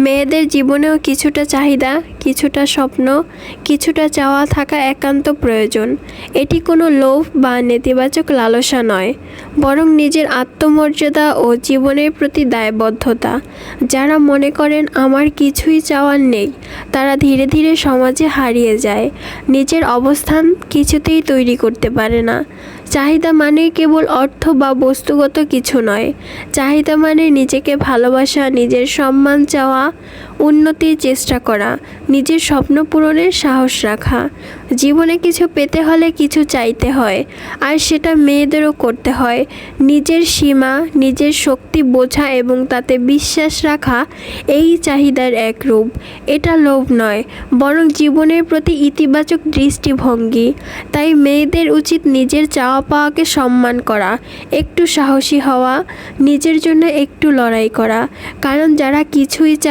মেয়েদের জীবনেও কিছুটা চাহিদা কিছুটা স্বপ্ন, কিছুটা চাওয়া থাকা একান্ত প্রয়োজন। এটি কোনো লোভ বা নেতিবাচক লালসা নয়, বরং নিজের আত্মমর্যাদা ও জীবনের প্রতি দায়বদ্ধতা। যারা মনে করেন, আমার কিছুই চাওয়ার নেই, তারা ধীরে ধীরে সমাজে হারিয়ে যায়। নিজের অবস্থান কিছুতেই তৈরি করতে পারে না। চাহিদা মানে কেবল অর্থ বা বস্তুগত কিছু নয়। চাহিদা মানে নিজেকে ভালোবাসা, নিজের সম্মান চাওয়া, উন্নতির চেষ্টা করা নিজের স্বপ্ন পূরণের সাহস রাখা। জীবনে কিছু পেতে হলে কিছু চাইতে হয়, আর সেটা মেয়েদেরও করতে হয়। নিজের সীমা, নিজের শক্তি বোঝা এবং তাতে বিশ্বাস রাখা, এই চাহিদার এক রূপ। এটা লোভ নয়, বরং জীবনের প্রতি ইতিবাচক দৃষ্টিভঙ্গি। তাই মেয়েদের উচিত নিজের চাওয়া পাওয়াকে সম্মান করা, একটু সাহসী হওয়া, নিজের জন্য একটু লড়াই করা। কারণ যারা কিছুই চায়